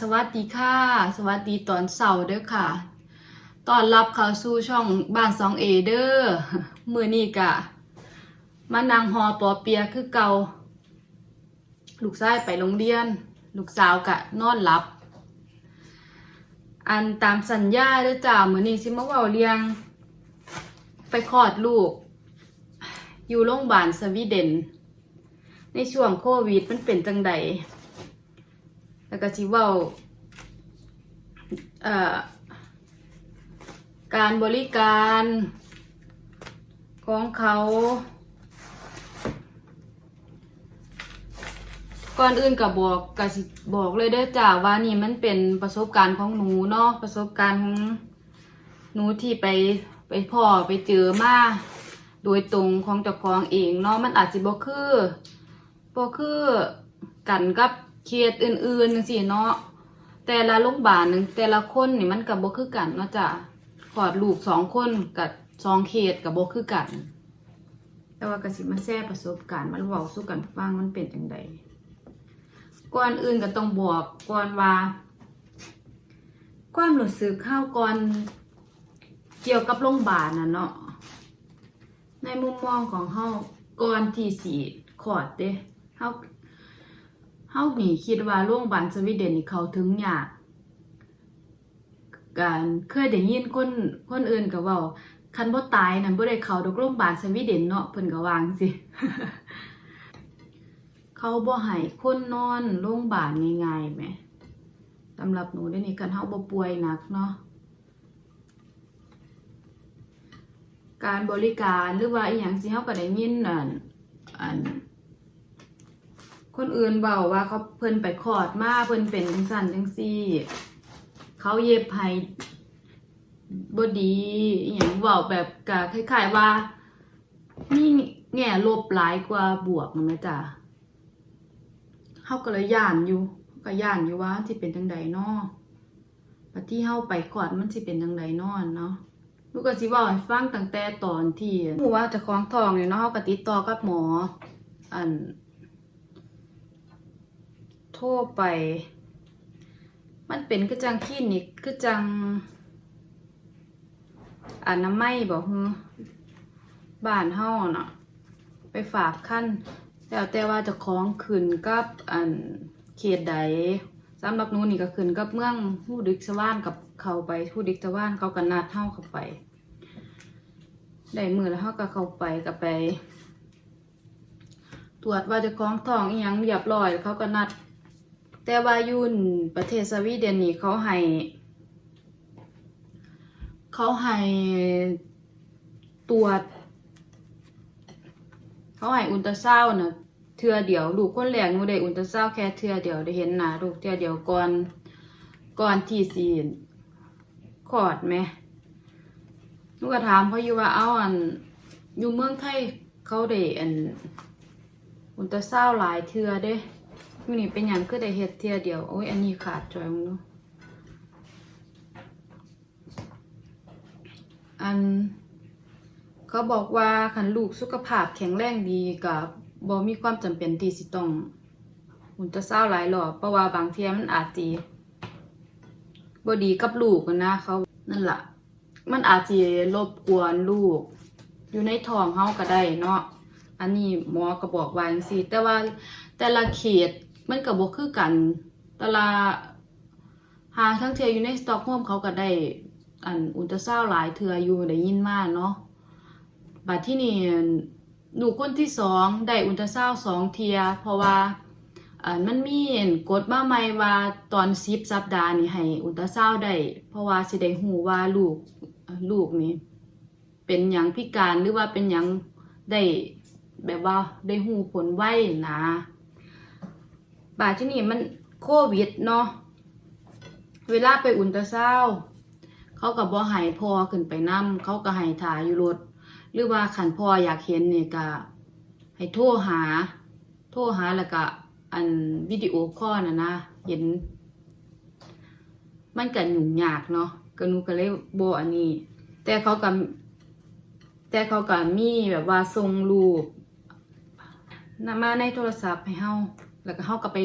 สวัสดีค่ะ สวัสดีตอนเสาร์เด้อค่ะ ตอนรับเข้าสู่ช่องบ้าน 2A เอเด้อมื้อนี้กะมานั่งหอปอเปียะคือเก่าลูกชายไปโรงเรียน ลูกสาวกะนอนหลับ อันตามสัญญาเด้อจ้ามือนี้สิมาว้าเรียง ไปคลอดลูก อยู่โรงพยาบาลสวีเดน ในช่วงโควิดมันเป็นจังใด แล้วก็สิว้าเอ่อการบริการของเขาก่อนอื่นก็บอกก็สิบอกเลยเด้อจ้าว่านี่มันเป็นประสบการณ์ของหนูเนาะประสบการณ์ของหนูที่ไปไปพ่อไปเจอมาโดยตรงของเจ้าของเองเนาะมันอาจสิบ่คือบ่คือกันกับ เคสอื่นๆจังซี่เนาะแต่ละโรงพยาบาลหนึงแต่ละคนนี่มันก็บ่คือกันเนาะจ้ะคลอดลูกสองคนกับสองเคสก็บ่คือกัน แต่ว่ากสิมาแชร์ประสบการณ์มาเว้าสู่กันฟังมันเป็นจังไดก่อนอื่นก็ต้องบอกก่อนว่า ความรู้สึกข้าวก่อนเกี่ยวกับโรงพยาบาลน่ะเนาะในมุมมองของเฮาก่อนที่สิคลอดเด้เฮา เฮานี่คิดว่าโรงพยาบาลสวีเดนนี่เขาถึงยากการเคยได้ยินคนคนอื่นก็เว้าคันบ่ตายนั่นบ่ได้เข้าดอกโรงพยาบาลสวีเดนเนาะเพิ่นก็วาจั่งสิเขาบ่ให้คนนอนโรงพยาบาลง่ายๆแหมสำหรับหนูเดี๋ยวนี้คันเฮาบ่ป่วยหนักเนาะการบริการหรือว่าอีหยังสิเฮาก็ได้ยินอันอัน คนอื่นเบาว่าเขาเพิ่นไปคลอดมาเพิ่นเป็นจังซั่นจังซี่ เขาเย็บให้บดีอีหยังเว้าแบบก็คล้ายๆว่ามีแง่ลบหลายกว่าบวกนะแม่จ้ะเฮาก็เลยย่านอยู่ก็ย่านอยู่ว่าสิเป็นจังใดนาะบัดที่เฮาไปคลอดมันสิเป็นจังใดนาะเนาะลูกก็สิเว้าให้ฟังตั้งแต่ตอนที่ฮู้ว่าจะคล้องทองเนี่เนาะเฮาก็ติดต่อกับหมออัน รไป มันเป็นคือจังคลินิกคือจังอนามัยบ่ฮือบ้านเฮาน่ะไปฝากคันแล้วแต่ว่าจะคล้องขึ้นกับอันเขตใดสำหรับนูนี่ก็ขึ้นกับเมืองฮู้ดึกสว่านกับเขาไปฮู้ดึกสว่านเขาก็นัดเฮาเข้าไป ได้มือแล้วเฮาก็เข้าไปก็ไป ตรวจว่าจะคล้องท้องอีหยังเรียบร้อยเขาก็นัด แต่ว่ายุ่นประเทศสวีเดนนี่เขาให้เขาให้ตรวจเขาให้อุลตราซาวน์น่ะเทือเดียวลูกคนแรกหนูได้อุลตราซาวน์แค่เทือเดียวได้เห็นหน้าลูกเทือเดียวก่อนก่อนที่สิคลอดแหมหนูก็ถามเขาอยู่ว่าเอาอันอยู่เมืองไทยเขาได้อันอุลตราซาวน์หลายเทือเด้ มื้อนี้เป็นหยังคือได้เฮ็ดเทื่เดียว โอ้ย อันนี้ขาดจอยมึงเนาะอัน เขาบอกว่าคันลูกสุขภาพแข็งแรงดีกับบ่มีความจำเป็นที่สิต้องอุลตราซาวด์หลายรอบเพราะว่าบางเทียมันอาจสิบ่ดีกับลูกนะเขานั่นล่ะ มันอาจสิรบกวนลูก อยู่ในท้องเฮาก็ได้เนาะอันนี้หมอก็บอกว่าจังซี่แต่ว่าแต่ละเขต มันก็บ,บ่คือกัน ตละหาทั้งเทืออยู่ในสต็อกโฮมเขาก็ได้ อันอุลตราซาวด์หลายเทื่ออยู่ได้ยินมาเนาะบัดที่นี่ลูกคนที่สองได้อุลตราซาวด์สองเทีย เพราะว่าอันมันมีกฎมาใหม่ว่าตอนสิบสัปดาห์นี่ให้อุลตราซาวด์ได้ เพราะว่าสิได้ฮู้ว่าลูกลูกนี่เป็นหยังพิการหรือว่าเป็นหยังได้แบบว่าได้ฮู้ผลไวนะ บาดที่นี่มันโควิดเนาะเวลาไปอุลตาซาวด์เขาก็บ่ให้พอขึ้นไปนํเขาก็ให้ถ่ายอยู่รถ หรือว่าขันพออยากเห็นเนี่ยก็ให้โทรหา โทรหาแล้วก็อันวิดีโอคอลนะนะเห็น มันก็ยุ่งยากเนาะก็นูก็เลยโบอันนี้ แต่เขาก็แต่เขาก็มีแบบว่าส่งรูปนำมาในโทรศัพท์ให้เฮา แล้วก็เฮาก็ไป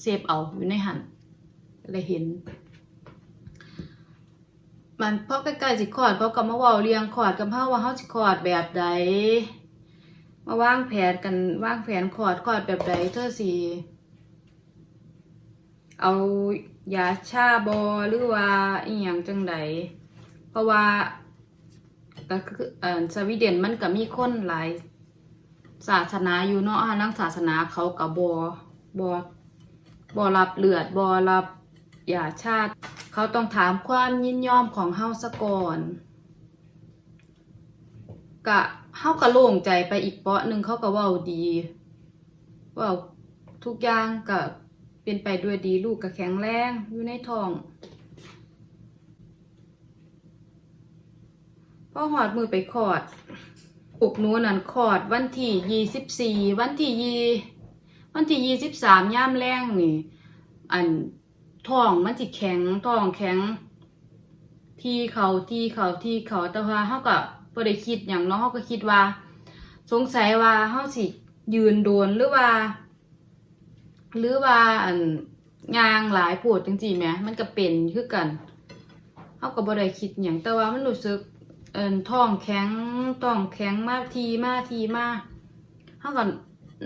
เซฟเอาอยู่ในหันเลยเห็น มันพอใกล้ๆสิคอดเขาก็มาว้าเรียงคอดกับเฮาว่าเฮาสิคอดแบบใดมาวางแผนกันวางแผนคอดคอดแบบใดเธอสิเอายาชาบอหรือว่าอีหยังจังใดเพราะว่าก็คือเอ่อสวีเดนมันก็มีคนหลายศาสนาอยู่เนาะอ่านังศาสนาเขาก็บ่บ่ บ่รับเลือดบ่รับยาชาติ เขาต้องถามความยินยอมของเฮาซะก่อนกะเฮาก็โล่งใจไปอีกเปาะหนึ่งเขาก็ว้าดีว้าทุกอย่างก็เป็นไปด้วยดีลูกก็แข็งแรงอยู่ในท้องพอหอดมือไปคอดอุกนูนั่นคอดวันที่ยี่สิบสี่วันที่ยี่ วันที่ยี่สิบสามย่ามแรงนี่ อันท้องมันสิแข็งท้องแข็ง ที่เขาที่เขาที่เขาแต่ว่าเฮาก็บ่ได้คิดหยังเนาะเฮาก็คิดว่า สงสัยว่าเฮาสิยืนโดนหรือว่า หรือว่าอันยางหลายโพดจังซี่แหมมันก็เป็นคือกันเฮาก็บ่ได้คิดหยังแต่ว่ามันรู้สึกเอินท้องแข็งท้องแข็งมากทีมากทีมากเฮาก็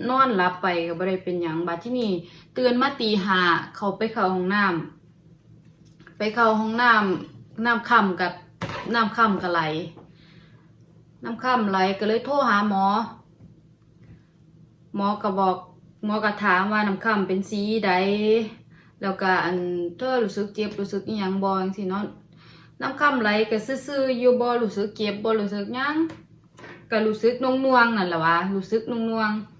นอนหลับไปก็บ่ได้เป็นหยังบัดที่นี่ตื่นมาตีหาเขาไปเข้าห้องน้ำไปเข้าห้องน้ำน้ำค่ำกับน้ำค่ำกับไหลน้ำค่ำไหลก็เลยโทรหาหมอ หมอก็บอกหมอก็ถามว่าน้ำค่ำเป็นสีใดแล้วก็อันเธอรู้สึกเจ็บรู้สึกอหยังบ่จังซี่เนาะน้ำค่ำไหลก็ซื่อๆอยู่บ่รู้สึกเจ็บบ่รู้สึกหยังก็รู้สึกนวงนั่นแหละวะรู้สึกนวงๆ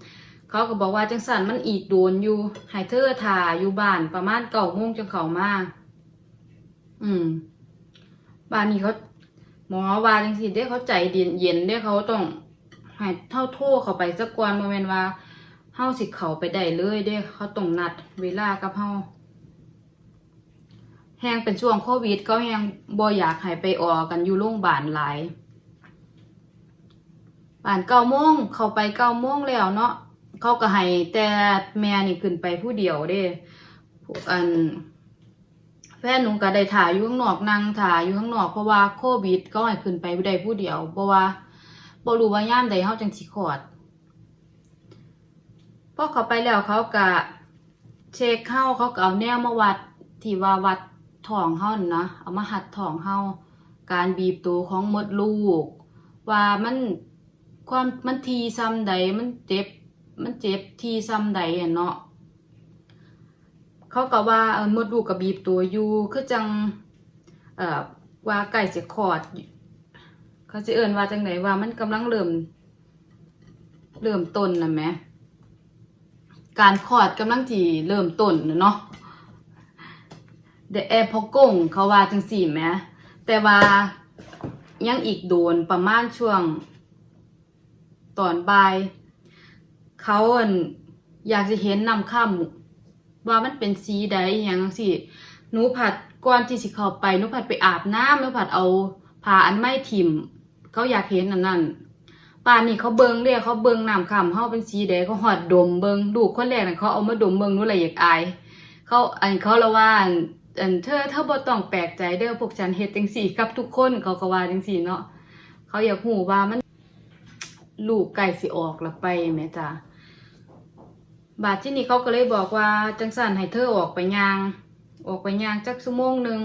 เขาก็บอกว่าจังสันมันอีกโดนอยู่ให้เธอถ่าอยู่บ้านประมาณเก้าโมงจังเขามาอืม บ้านนี้เขาหมอว่าจังสิเด้เขาใจเย็นเย็นเด้เขาต้องให้เท่าโทรเขาไปสักกวนโมเมนว่าเฮาสิเขาไปได้เลยเด้เขาต้องนัดเวลากับเฮาแฮงเป็นช่วงโควิดเขาแฮงบ่อยากให้ไปออกันอยู่โรงพยาบาลหลายบ้านเก้าโมงเขาไปเก้าโมงแล้วเนาะ เขาก็ให้แต่แม่นี่ขึ้นไปผู้เดียวเด้อันแฟนหนูก็ได้ถ่ายอยู่ข้างนอกนั่งถ่ายอยู่ข้างนอกเพราะว่าโควิดก็ให้ขึ้นไปได้ผู้เดียว เพราะว่าบ่รู้ว่าย่ามใดเฮาจังสิคลอดพอเขาไปแล้วเขาก็เช็คเฮาเขาก็เอาแนวมาวัดที่ว่าวัดท้องเฮานนนะเอามาหัดท้องเฮาการบีบตัวของมดลูก ว่ามันความมันทีซ้ำใดมันเจ็บ มันเจ็บที่ซ้ำใดเนาะเขาก็ว่าเออมดลูกกับบีบตัวอยู่คือจังเอ่อว่าไก่สิคอด เขาสิเอิ้นว่าจังไหนว่ามันกำลังเริ่มเริ่มต้นนะแหมการคอดกำลังที่เริ่มต้นนะเนาะเดแอร์พอกงเขาว่าจังสี่แหมแต่ว่ายังอีกโดนประมาณช่วงตอนบ่าย เขาอันอยากจะเห็นนำข้ามว่ามันเป็นสีใดอย่างสิหนูผัดก่อนที่สิเข้าไปหนูผัดไปอาบน้ำหนูผัดเอาผ้าอันไม่ถิ่ม เขาอยากเห็นอันนั้นป่านนี้เขาเบิงเรียกเขาเบิงน้ำข้ามเขาเป็นสีใดเขาหอดดมเบิงดูคนแรกน่ะเขาเอามาดมเบิงหนูเลยอยากอาย เขาอันเขาละว่าอันเธอเธอบ่ต้องแปลกใจเด้อพวกฉันเฮ็ดจังซี่กับทุกคนเขาก็ว่าจังซี่เนาะเขาอยากหูว่ามันลูกไก่สิออกละไปแม่จ้า บาดที่นี่เขาก็เลยบอกว่าจังสันให้เธอออกไปยาง ออกไปยางจักชั่วโมงหนึ่ง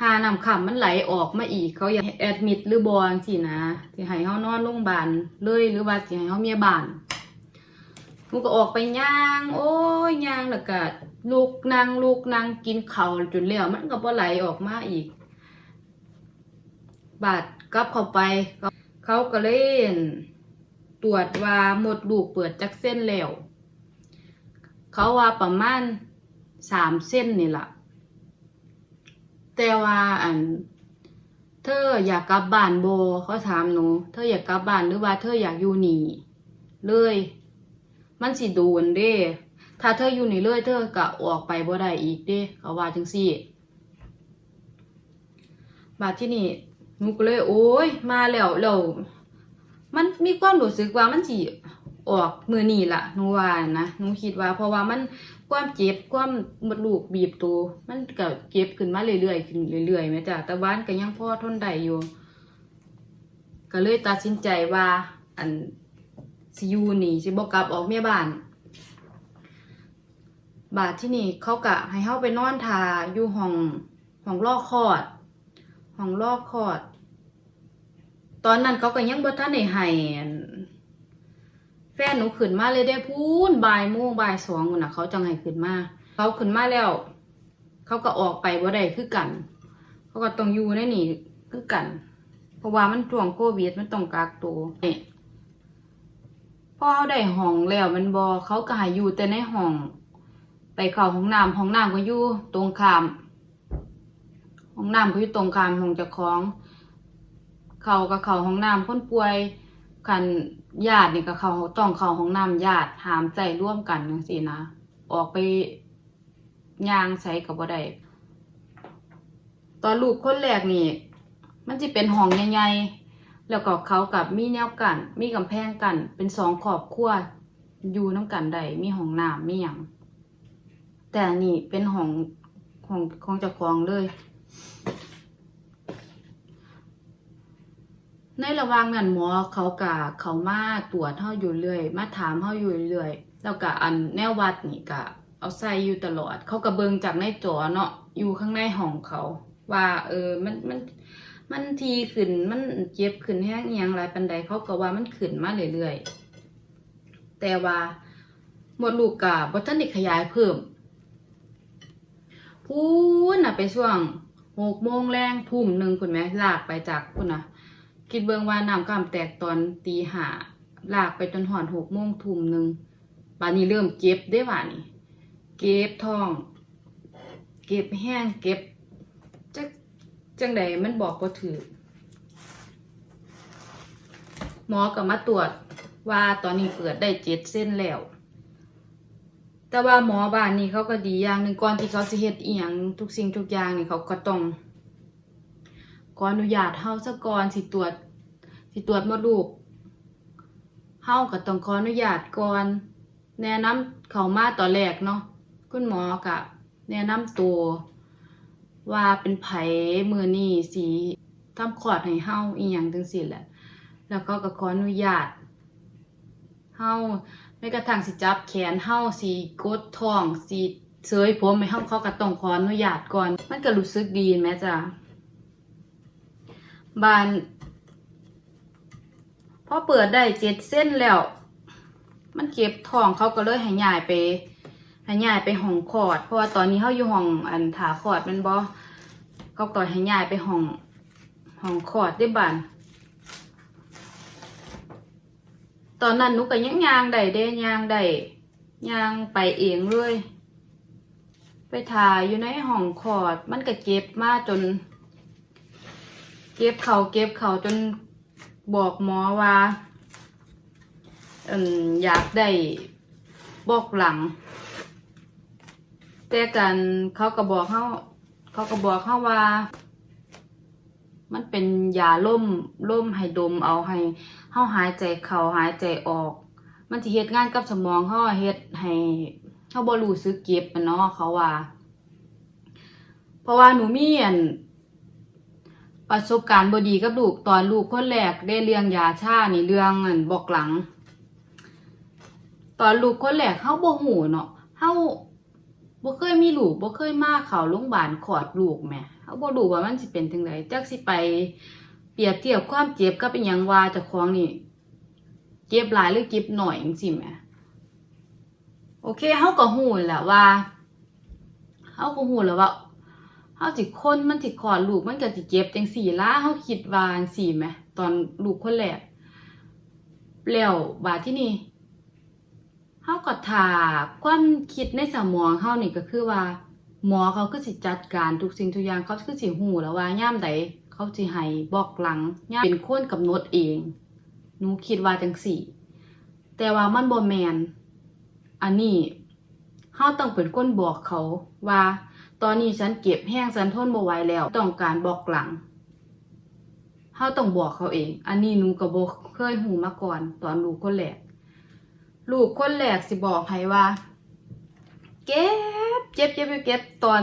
หานำขำมันไหลออกมาอีก เขาอยากแอดมิดหรือบอลสินะสิให้เขานอนโรงพยาบาลเลยหรือว่าสิให้เขาเมียบานหนูก็ออกไปย่าง โอ้ยย่างแล้วก็ลูกนางลูกนางกินเขาวจนแล้วมันก็บ่ไหลออกมาอีก บาดกลับเข้าไป เขาก็เล่น ตรวจว่าหมดลูกเปิดจักเส้นแล้ว เขาว่าประมาณสามเส้นนี่แหละแต่ว่าอัน เธออยากกลับบ้านโบเขาถามหนูเธออยากกลับบ้านหรือว่าเธออยากอยู่นี่เลย มันสิโดนเด้ ถ้าเธออยู่นี่เลยเธอก็ออกไปบ่ได้อีกเด้เขาว่าจังซี่บาดที่นี่หนูก็เลยโอ้ยมาแล้วแล้ว มันมีความรู้สึกว่ามันสิออกมือนี่ล่ะหนูว่านะหนูคิดว่า เพราะว่ามันความเจ็บความมดลูกบีบตัวมันก็เจ็บขึ้นมาเรื่อยๆขึ้นเรื่อยๆแม่จ้ะแต่บ้านก็ยังพอทนได้อยู่ ก็เลยตัดสินใจว่า อันสิอยู่นี่สิบ่กลับออกเมียบ้าน บาดที่นี่เขากะให้เฮาไปนอนทาอยู่ห้องห้องลอกคอดห้องลอกคอด ตอนนั้นเขาก็ยังบ่ทันได้ให้แฟนหนูขึ้นมาเลยได้พูนบ่ายโมงบ่ายสองนู่นน่ะ เขาจังให้ขึ้นมาเขาขึ้นมาแล้ว เขาก็ออกไปบ่ได้คือกัน เขาก็ต้องอยู่ในนี่คือกัน เพราะว่ามันช่วงโควิดมันต้องกักตัวนี่พอเขาได้ห้องแล้วมันบอเขาก็ให้อยู่แต่ในห้อง ไปเข้าห้องน้ำห้องน้ำก็อยู่ตรงข้ามห้องน้ำก็อยู่ตรงข้ามห้องเจ้าของ เขาก็เข้าห้องน้ำคนป่วยกันญาตินี่ก็เขาต้องเข้าห้องน้ำญาติหามใจร่วมกันจังซี่นะ ออกไปย่างใส่กับบ่ได้ตอนลูกคนแรกนี่ มันจะเป็นห้องใหญ่ๆแล้วก็เขากับมีแนวกัน มีกำแพงกัน เป็นสองครอบครัวอยู่น้ำกันได้มีห้องน้ำมีหยังแต่นนี่เป็นห้องของของเจ้าของเลย ในระหว่างนั้นหมอเขากะเขามาตรวจเฮาอยู่เรื่อยมาถามเฮาอยู่เรื่อยแล้วก็อันแนววัดนี่กะเอาใส่อยู่ตลอด เขาก็เบิงจากในจอเนาะอยู่ข้างในห้องเขา ว่า เออมันมันมันทีขึ้นมันเจ็บขึ้นแห้งอิหยังหลายปันใดเขาก็ว่ามันขึ้นมาเรื่อยๆแต่ว่าหมดลูกกะบ่ทันได้ขยายเพิ่มพูนน่ะไปช่วงหกโมงแรงทุ่มหนึ่งคุณแม่ลากไปจากคุณนะ คิดเบิ่งว่าน้ำกำแตกตอนตีหาลากไปจนหอนหกโมงทุ่มหนึ่งบานนี้เริ่มเจ็บได้ว่านี่ เก็บทอง เก็บแห้งเก็บจักจังใดมันบอกบ่ถือหมอก็มาตรวจว่าตอนนี้เปิดได้เจ็ดเส้นแล้ว แต่ว่าหมอบ้านนี่เขาก็ดีอย่างหนึ่งก่อนที่เขาสิเฮ็ดอีหยังทุกสิ่งทุกอย่างนี่เขาก็ต้อง ขออนุญาตเฮาซะก่อนสิตรวจสิตรวจมดลูกเฮาก็ต้องขออนุญาตก่อน แนะนำเขามาตอนแรกเนาะคุณหมอก็แนะนำตัวว่าเป็นไผมือนี่สีทำคลอดให้เฮาอีหยังจังซี่แหละ แล้วก็ก็ขออนุญาตเฮาแม้กระทั่งสิจับแขนเฮาสิกดท้องสิเสยผมให้เฮาเขาก็ต้องขออนุญาตก่อน มันก็รู้สึกดีแม่จ้ะ บานพอเปิดได้เจ็ดเส้นแล้ว มันเก็บท้องเขาก็เลยให้ยายไปให้ยายไปห้องคลอด เพราะว่าตอนนี้เฮาอยู่ห้องอันถาคลอดมันบ่เขาก็ให้ยายไปห้องห้องคลอดได้บานตอนนั้นหนูก็ยังยางได้เด้ยางได้ยางไปเองเลย ไปถ่ายอยู่ในห้องคลอดมันก็เจ็บมาจน เก็บเขาเก็บเขาจนบอกหมอว่าอยากได้บอกหลัง แต่กันเขาก็บอกเขาเขาก็บอกเขาว่า มันเป็นยาล่มล่มให้ดมเอาให้เฮาหายใจเข้าหายใจออก มันสิเฮ็ดงานกับสมองเฮาเฮ็ดให้เฮาบ่รู้สึกเจ็บอะเนาะเขาว่า เพราะว่าหนูมีอัน ประสบการณ์บดีกับลูกตอนลูกคนแรกได้เรื่องยาชานี่เรื่องอันบอกหลัง ตอนลูกคนแรกเฮาบ่ฮู้เนาะเฮาบ่เคยมีลูกบ่เคยมาเข้าโรงพยาบาลคลอดลูกแหมเฮาบ่รู้ว่ามันสิเป็นจังไดจักสิไป เปรียบเทียบความเจ็บกับอีหยังว่าเจ้าของนี่เจ็บหลายหรือเจ็บหน่อยจังซี่แหมโอเคเฮาก็ฮู้แหละว่าเฮาก็ฮู้แล้วว่า เฮาสิคนมันสิคลอดลูกมันก็สิเจ็บจังซี่ล่ะเฮาคิดว่าจังซี่แหมตอนลูกคนแรกแล้วบาดที่นี่เฮาก็ท่าความคิดในสมองเฮานี่ก็คือว่า หมอเขาคือสิจัดการทุกสิ่งทุกอย่างเขาคือสิฮู้แล้วว่าย่ามใดเขาสิให้บอกหลังย่ามเป็นคนกำหนดเองหนูคิดว่าจังสี่ แต่ว่ามันบ่แมนอันนี้เฮาต้องเป็นคนบอกเขาว่า ตอนนี้ฉันเก็บแห้งฉันทนบ่ไหวแล้ว ต้องการบอกหลังเฮาต้องบอกเขาเอง อันนี้หนูก็บ่เคยหูมาก่อน ตอนลูกคนแรกลูกคนแรกสิบอกให้ว่า เก็บเจ็บเจ็บเจ็บเจ็บตอน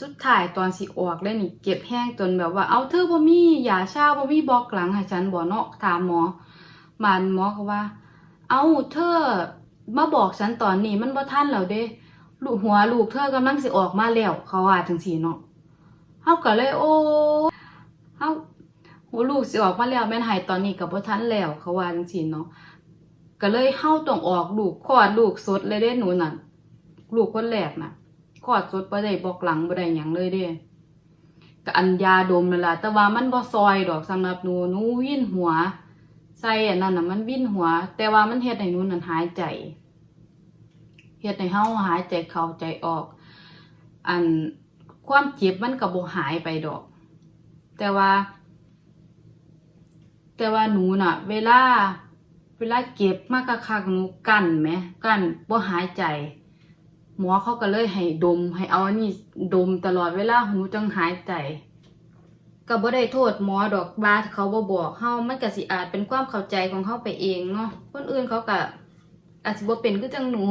สุดท้ายตอนสิออกเลยนี่เก็บแห้งจนแบบว่าเอาเธอบ่มีอย่าเช่าบ่มีบอกหลังให้ฉันบ่เนาะถามหมอมานหมอก็ว่า เอาเธอมาบอกฉันตอนนี้มันบ่ทันแล้วเด้ ลูกหัวลูกเธอกำลังสิออกมาแล้วเขาว่าจังซี่เนาะเฮาก็เลยโอ้เฮาหัวลูกสิออกมาแล้วแม่นหายตอนนี้ก็บ่ทันแล้วเขาว่าจังซี่เนาะก็เลยเฮาต้องออกลูกคลอดลูกสดเลยเด้หนูน่ะ ลูกคนแรกน่ะคลอดสดบ่ได้บอกหลังบ่ได้หยังเลยเด้ก็อันยาดมนั่นล่ะแต่ว่ามันบ่ซอยดอกสำหรับหนูหนูวินหัวใส่อันนั้นน่ะมันวินหัว แต่ว่ามันเฮ็ดให้หนูนั่นหายใจ เฮ็ดให้เฮาหายใจเข้าใจออก อันความเจ็บมันก็บ่หายไปดอก แต่ว่า แต่ว่าหนูน่ะ เวลา เวลาเก็บมากกะคักหนูกั้นไหมกั้นบ่หายใจ หมอเขาก็เลยให้ดม ให้เอาอันนี้ดมตลอดเวลาหนูจังหายใจก็บ่ได้โทษหมอดอกบาเขาบ่บอกเฮามันก็สิอาจเป็นความเข้าใจของเฮาไปเองเนาะคนอื่นเขาก็อาจสิบ่เป็นคือจังหนู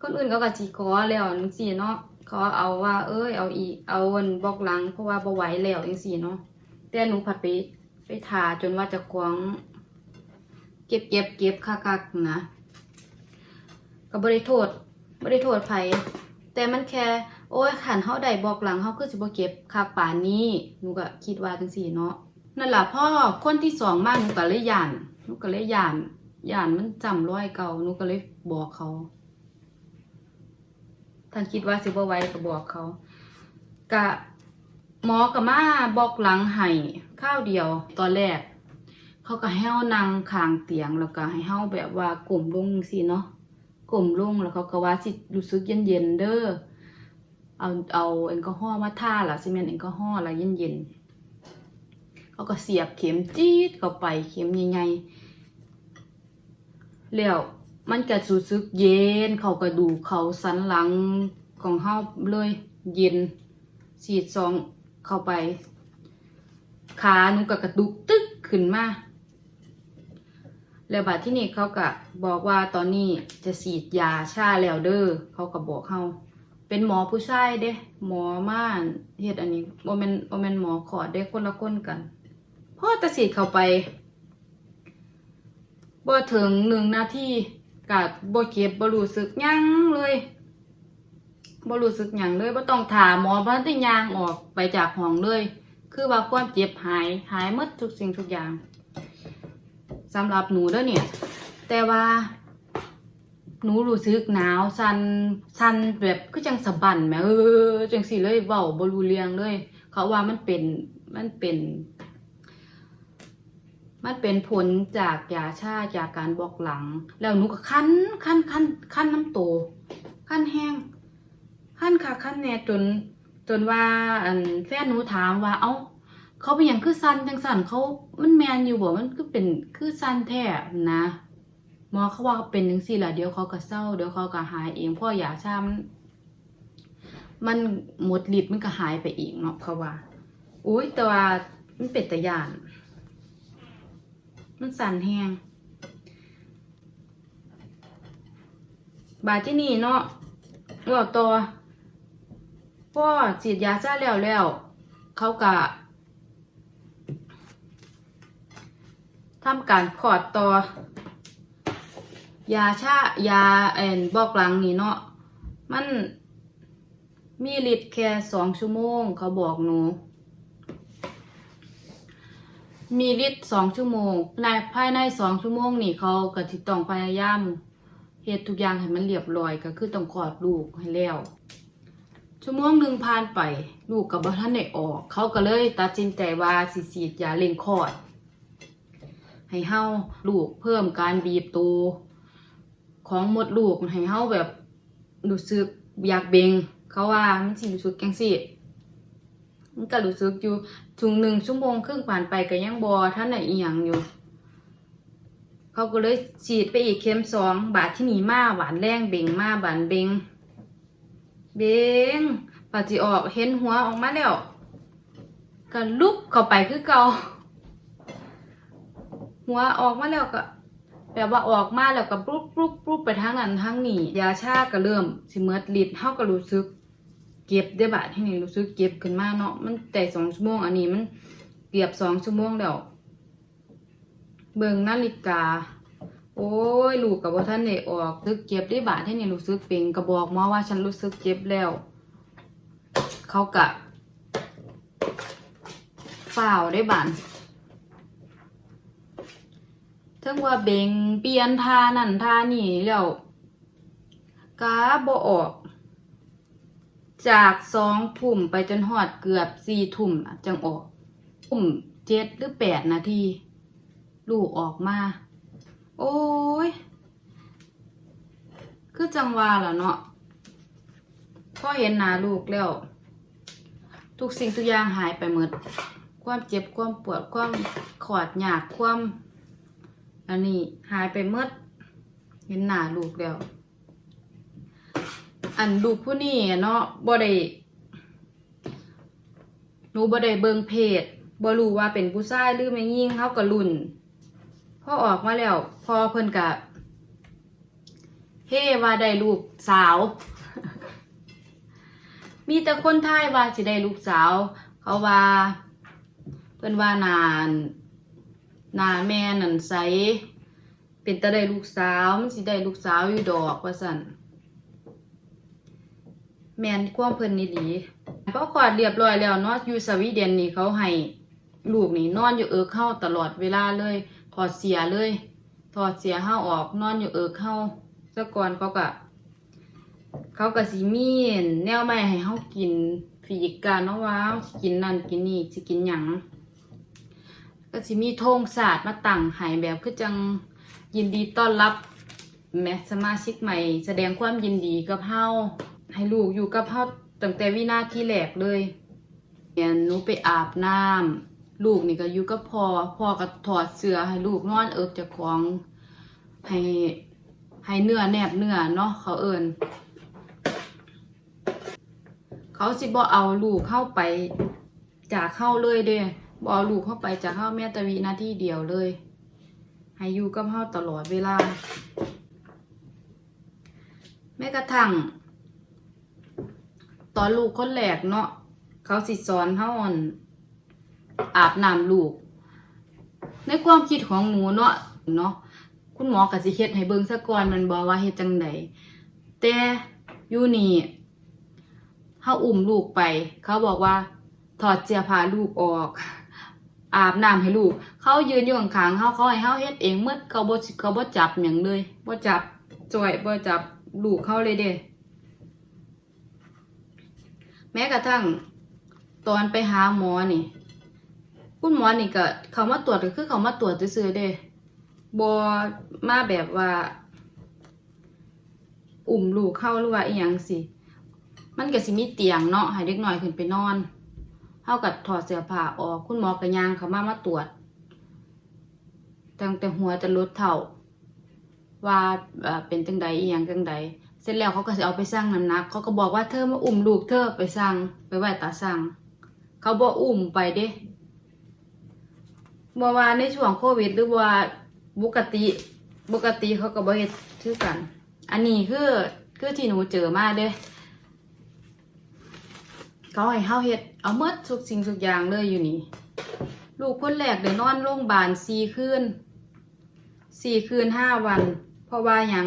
คนอื่นเขาก็สิขอแล้วจังซี่เนาะขอเอาว่า เอ้ยเอาอีกเอาอันบอกหลังเพราะว่าบ่ไหวแล้วจังซี่เนาะแต่หนูผัดไปไปทาจนว่าจะควงเก็บเก็บเก็บคักๆนะก็บ่ได้โทษบ่ได้โทษไผแต่มันแค่ โอ้ยขันเฮาได้บอกหลังเฮาคือสิบ่เก็บคักป่านนี้หนูก็คิดว่าจังซี่เนาะนั่นล่ะพ่อคนที่สองมากหนูก็เลยย่านหนูก็เลยย่าน ย่านมันจำร้อยเก่าหนูก็เลยบอกเขาท่านคิดว่าสิบ่ไว้ก็บอกเขากะหมอก็มาบอกหลังให้ข้าวเดียวตอนแรก เขาก็ให้เฮานั่งข้างเตียงแล้วก็ให้เฮาแบบว่ากลุ่มลงจังซีเนาะกลุ่มลงแล้วเขาก็ว่าสิรู้สึกเย็นๆเด้อเอาเอาแอลกอฮอล์มาท่าล่ะซีเมนต์แอลกอฮอล์ละเย็นๆเขาก็เสียบเข็มจี๊ดเข้าไปเข็มใหญ่ๆ แล้วมันก็รู้สึกเย็น เขากระดูกเขาสันหลังของเฮาเลยเย็นสีดซองเข้าไป ขาหนูก็กระดุกตึกขึ้นมาแล้วบัดที่นี่เขาก็บอกว่าตอนนี้จะฉีดยาชาแล้วเด้อเขาก็บอกเฮาเป็นหมอผู้ชายเด้ หมอม่านเฮ็ดอันนี้บ่แม่นบ่แม่นหมอขอดเด้คนละคนกันพอแตะสีดเข้าไป บ่ถึงหนึ่งนาทีก็บ่เก็บบ่รู้สึกยังเลยบ่รู้สึกหยังเลยบ่ต้องถามหมอบ่ทันได้ย่างออกไปจากห้องเลย คือว่าความเจ็บหายหายหมดทุกสิ่งทุกอย่างสำหรับหนูเด้อเนี่ย แต่ว่า หนูรู้สึกหนาวสันสันแบบคือจังสะบันแหมเออจังสิเลยเว้าบรูเรื่องเลย เขาว่ามันเป็นมันเป็น มันเป็นผลจากยาชาจากการบอกหลัง แล้วหนูก็คันคันคันคันน้ำโตคันแห้งคันค่ะคันแน่จน จนว่าอันแฟนหนูถามว่า เอ้าเขาเป็นอย่างคือสันจังสันเขามันแมนอยู่บ่มันคือเป็นคือสันแท้นะหมอเขาว่าเป็นจังซี่หละเดี๋ยวเขาก็เศร้าเดี๋ยวเขาก็หายเองเพราะยาชามันมันหมดฤทธิ์มันก็หายไปเองเนาะเขาว่าอุ้ยแต่ว่ามันเป็นตะยาน มันสั่นแหงบาดที่นี่เนาะว่าตัวพ่อฉีดยาซาแล้วแล้ว เขากะทำการขอดต่อยาชายาเอ็นบอกหลังนี่เนาะมันมีฤทธิ์แค่สองชั่วโมง เขาบอกหนู มีฤทธิ์สองชั่วโมงในภายในสองชั่วโมงนี่เขาก็ติดต้องพยายามเฮ็ดทุกอย่างให้มันเรียบร้อยก็คือต้องคลอดลูกให้แล้ว ชั่วโมงหนึ่งผ่านไปลูกกับบ่ทันได้ออก เขาก็เลยตัดสินใจว่าสิฉีดยาเร่งคลอด ให้เฮาลูกเพิ่มการบีบตัวของหมดลูกให้เฮาแบบรู้สึกอยากเบ่งเขาว่ามันสิรู้สึกจังซี่มันก็รู้สึกอยู่ ถึงหนึ่งชั่วโมงครึ่งผ่านไปก็ยังบอท่านไหนอีหยังอยู่ เขาก็เลยฉีดไปอีกเข็มสองบาทที่หนีมาหวานแรงเบ่งมาบานเบ่งเบ่งปาจิออกเห็นหัวออกมาแล้วก็ลุกเข้าไปคือเก่าหัวออกมาแล้วก็แบบว่าออกมาแล้วก็ปุ๊บปุ๊บปุ๊บไปทางนั้นทางนี้ยาชาก็เริ่มสิเมิดฤทธิ์เฮาก็รู้สึก เก็บได้บาดที่นี่รู้สึกเก็บขึ้นมาเนาะมันแต่สองชั่วโมงอันนี้มันเกือบสองชั่วโมงแล้วเบิ่งนาฬิกา โอ้ยลูกกับว่าท่านได้ออกรู้สึกเจ็บได้บาดที่นี่รู้สึกเป็นกระบอกมาว่าฉันรู้สึกเจ็บแล้ว เขากะฝ่าวได้บานเทิงว่าเบงเปลี่ยนทานั่นทานี่แล้วกาบ่ออก จากสองทุ่มไปจนหอดเกือบสี่ทุ่มจังออกทุ่มเจ็ดหรือแปดนาที ลูกออกมา โอ้ย คือจังว่าล่ะเนาะพอเห็นหน้าลูกแล้ว ทุกสิ่งทุกอย่างหายไปหมด ความเจ็บความปวดความขอดหยากความ อันนี้หายไปหมดเห็นหน้าลูกแล้ว อันลูกผู้นี้เนาะบ่ได้หนูบ่ได้เบิ่งเพศบ่รู้ว่าเป็นผู้ชายหรือแม่ยิ่งเฮาก็ลุ้นพอออกมาแล้วพอเพิ่นกะเฮว่าได้ลูกสาว มีแต่คนไทยว่าสิได้ลูกสาว เขาว่าเพิ่นว่านานนาแม่นั่นใสเป็นตาได้ลูกสาวมันสิได้ลูกสาวอยู่ดอกว่าซั่น แมนความเพิ่นนี่ดีเพอขอดเรียบร้อยแล้วเนาะอยู่สวีเดนนี่เขาให้ลูกนี่นอนอยู่เอิกเข้าตลอดเวลาเลยถอดเสียเลยถอดเสียห้าออกนอนอยู่เอิกเข้าซะก่อนเขาก็เขาก็สิมีนแนวใหม่ให้เฮากินฝีกกาเนาะว่าเฮาสิกินนั่นกินนี่สิกินหยังก็สิมีโทงศาสตร์มาตั้งให้แบบคือจังยินดีต้อนรับแมสมาชิกใหม่ แสดงความยินดีกับเฮา ให้ลูกอยู่กับเฮาตั้งแต่วินาทีแรกเลยเนี่ยหนูไปอาบน้ำลูกนี่ก็อยู่กับพ่อพ่อก็ถอดเสื้อให้ลูกนอนเอิบจากของให้ให้เนื้อแนบเนื้อเนาะเขาเอิญเขาสิบ่เอาลูกเข้าไปจากเข้าเลยเด้บ่เอาลูกเข้าไปจากเข้าแม่ตะวีหน้าที่เดียวเลย ให้อยู่กับเฮาตลอดเวลาแม้กระทั่ง ตอนลูกคนแรกเนาะเขาสิสอนเฮาอ่อนอาบน้ำลูก ในความคิดของหนูเนาะเนาะคุณหมอก็สิเฮ็ดให้เบิ่งซะก่อนมันบอกว่าเฮ็ดจังไดแต่อยู่นี่เฮาอุ้มลูกไป เขาบอกว่า ถอดเสื้อผ้าลูกออก อาบน้ำให้ลูก เขายืนอยู่ข้างๆเฮาเขาให้เฮาเฮ็ดเองหมดเขาบ่เขาบ่จับหยังเลยบ่จับจ่อยบ่จับลูกเขาเลยเด้ แม้กระทั่งตอนไปหาหมอนี่คุณหมอนี่ก็เขามาตรวจก็คือเขามาตรวจซื่อๆเด้บอมาแบบว่า อุ่มลูกเข้าหรือว่าอีหยังสิมันก็สิมีเตียงเนาะให้เด็กน้อยขึ้นไปนอนเฮากับถอดเสื้อผ้าออกคุณหมอก็ย่างเขามามาตรวจตั้งแต่หัวจะลดเท่าว่าเป็นจังใดอีหยังจังใด สร็จแล้วเขาก็สิเอาไปสร้างน้ำหนัก เขาก็บอกว่าเธอมาอุ่มลูกเธอไปสร้างไปไหว้ตาสร้างเขาบ่อุ้มไปเด้บ่ว่าในช่วงโควิด หรือว่าปกติปกติเขาก็บ่เฮ็ดคือกัน อันนี้คือคือที่หนูเจอมาเด้เขาให้เฮาเฮ็ดเอาหมดทุกสิ่งทุกอย่างเลยอยู่นี่ ลูกคนแรกได้นอนโรงพยาบาล4คืน4คืน5วัน เพราะว่ายัง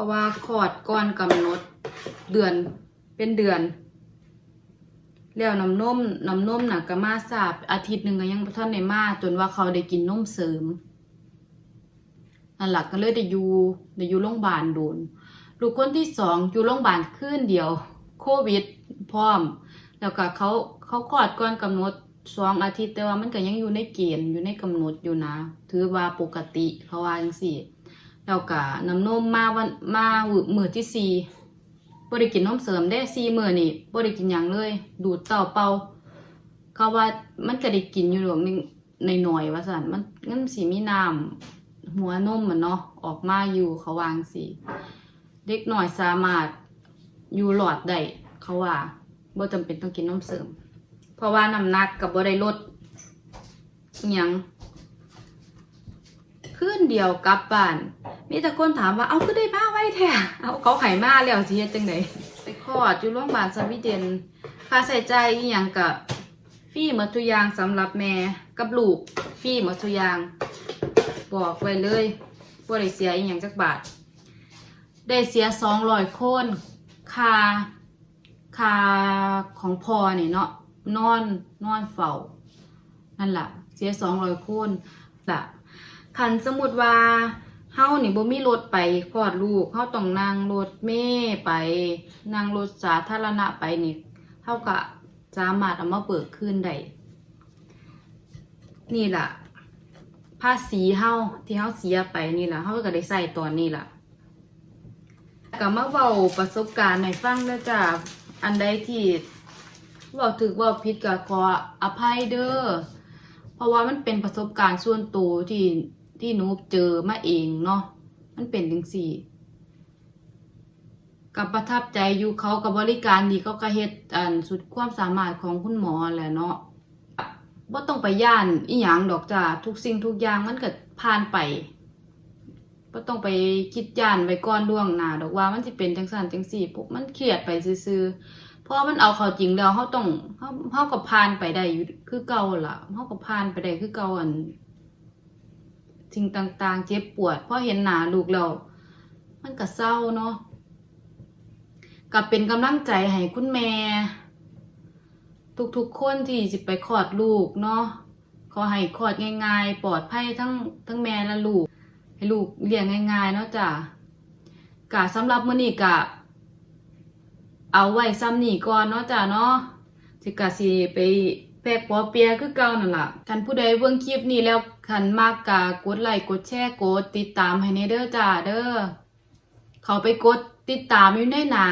ราะว่าคลอดก่อนกำหนดเดือนเป็นเดือน แล้วน้ำนมน้ำนมน่ะก็มาสาบอาทิตย์หนึ่งก็ยังบ่ทันได้มาจนว่าเขาได้กินนมเสริมนั่นหลักก็เลยได้อยู่ได้อยู่โรงพยาบาลโดนลูกคนที่สองอยู่โรงพยาบาลคืนเดียว โควิด พร้อม แล้วก็เขาเขาคลอดก่อนกำหนดสองอาทิตย์แต่ว่ามันก็ยังอยู่ในเกณฑ์อยู่ในกำหนดอยู่นะ ถือว่าปกติเขาว่าจังซี่ แล้วก็น้ำนมมาวันมามื้อที่สี่บ่ได้กินนมเสริมได้สี่มื้อนี่บ่ได้กินหยังเลย ดูดเต้าเป่าเขาว่ามันก็ได้กินอยู่ดอกนึงในหน่อยว่าซั่นมันงั้นสิมีน้ำหัวนมมันเนาะออกมาอยู่เขาวางสิเด็กหน้อยสามารถอยู่หลอดได้เขาว่าบ่จำเป็นต้องกินนมเสริม เพราะว่าน้ำหนักก็บ่ได้ลดยังคคืนเดียวกลับบ้าน มีแต่คนถามว่าเอาก็ได้มาไว้แท้เอาเขาไห้มาแล้วสิเฮ็ดจังไดไปคลอดอยู่โรงพยาบาลสวีเดนค่าใช้จ่ายอีหยังกับฟรีหมดทุกอย่างสำหรับแม่กับลูกฟรีหมดทุกอย่าง บอกไว้เลยบ่ได้เสียอีหยังจักบาท ได้เสีย200คนค่าค่าของพ่อนี่เนาะนอนนอนเฝ้านั่นล่ะ เสีย200คนล่ะคันสมมุติว่า เฮานี่บ่มีรถไปกอดลูกเฮาต้องนั่งรถเมล์ไปนั่งรถสาธารณะไปนี่เฮาก็สามารถเอามาเบิกคืนได้นี่ล่ะภาษีเฮาที่เฮาเสียไปนี่ล่ะเฮาก็ได้ใส่ตอนนี้ล่ะก็มาเว้าประสบการณ์ให้ฟังเด้อจ้าอันใดที่เว้าถึกเว้าผิดก็ขออภัยเด้อเพราะว่ามันเป็นประสบการณ์ส่วนตัวที่ ที่หนูเจอมาเองเนาะมันเป็นจังสี่กับประทับใจอยู่เขากับบริการดีเขาก็เฮ็ดอันสุดความสามารถของคุณหมอแหละเนาะบ่ต้องไปย่านอีหยังดอกจ้าทุกสิ่งทุกอย่างมันเก็ผ่านไปบ่ต้องไปคิดย่านไว้ก่อนล่วงหน้าดอกว่ามันสิเป็นจังซั่นจังซี่ปุ๊บมันเครียดไปซื่อเพราะมันเอาเขาจริงแล้วเขาต้องเขาเขาก็ผ่านไปได้คือเก่าล่ะเขาก็ผ่านไปได้คือเก่าอัน สิ่งต่างๆ เจ็บปวดเพราะเห็นหน้าลูกแล้วมันก็เศร้าเนาะก็เป็นกำลังใจให้คุณแม่ ทุกๆคนที่สิไปคลอดลูกเนาะขอให้คลอดง่ายๆ ปลอดภัยทั้งทั้งแม่และลูก ให้ลูกเลี้ยงง่ายๆเนาะจ้ะกะสำหรับมื้อนี้กะ เอาไว้ซ้ำนี่ก่อนเนาะจ้ะเนาะสิกะสิไปแพกปอเปียคือเก่านั่นล่ะคันผู้ใดเบิ่งคลิปนี้แล้ว คันมากกะกดไลค์กดแชร์กดติดตามให้ในเด้อจ้าเด้อเขาไปกดติดตามอยู่ในหนา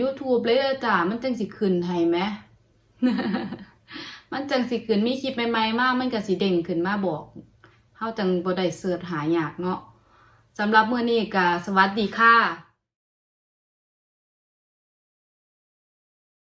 YouTube เลยเด้อจ้ามันจังสิขึ้นให้แหมมันจังสิขึ้นมีคลิปใหม่ๆมากมันก็สิเด้งขึ้นมาบอกเฮาจังบ่ได้เสิร์ชหายากเนาะสำหรับมื้อนี้ก็สวัสดีค่ะ